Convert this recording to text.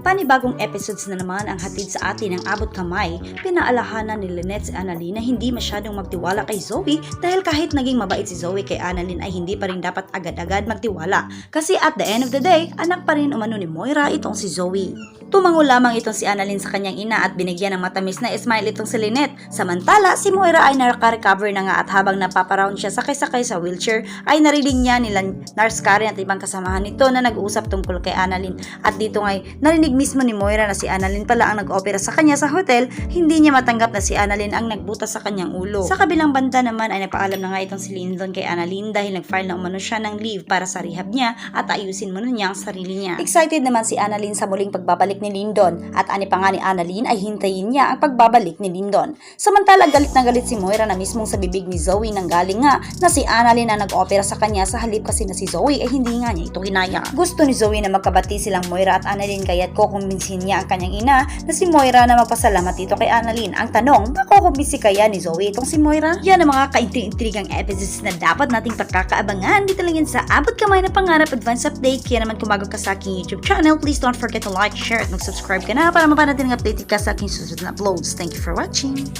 Panibagong episodes na naman ang hatid sa atin ng abot kamay, pinaalahanan ni Lynette si Annalyn na hindi masyadong magtiwala kay Zoe dahil kahit naging mabait si Zoe kay Annalyn ay hindi pa rin dapat agad-agad magtiwala kasi at the end of the day, anak pa rin umano ni Moira itong si Zoe. Tumango lamang itong si Annalyn sa kanyang ina at binigyan ng matamis na smile itong si Lynette. Samantala, si Moira ay nakaka-recover na nga at habang napaparound siya sakay-sakay sa wheelchair ay narinig niya nila Nurse Karen at ibang kasamahan nito na nag-uusap tungkol kay Annalyn. At dito ngay narinig mismo ni Moira na si Annalyn pala ang nag-opera sa kanya sa hotel, hindi niya matanggap na si Annalyn ang nagbutas sa kanyang ulo. Sa kabilang banda naman ay nagpaalam na nga itong si Lyndon kay Annalyn dahil nag-file na umano siya ng leave para sa rehab niya at ayusin muna niya ang sarili niya. Excited naman si Annalyn sa muling pagbabalik ni Lyndon at ani pa nga ni Annalyn ay hintayin niya ang pagbabalik ni Lyndon. Samantala galit na galit si Moira na mismong sa bibig ni Zoe nang galing nga na si Annalyn ang nag-opera sa kanya sa halip kasi na si Zoe ay hindi nga niya ito kinaya. Gusto ni Zoe na magkabati silang Moira at Annalyn kaya't kukumbinsin niya ang kanyang ina na si Moira na magpasalamat dito kay Annalyn. Ang tanong, makukumbinsi kaya ni Zoe itong si Moira? Yan ang mga kaintrigang episodes na dapat nating pagkakaabangan dito lang yan sa Abot Kamay na Pangarap Advance Update. Kaya naman kumago ka sa aking YouTube channel, please don't forget to like, share at mag-subscribe ka na para mapanatin ng updated ka sa aking susunod na uploads. Thank you for watching!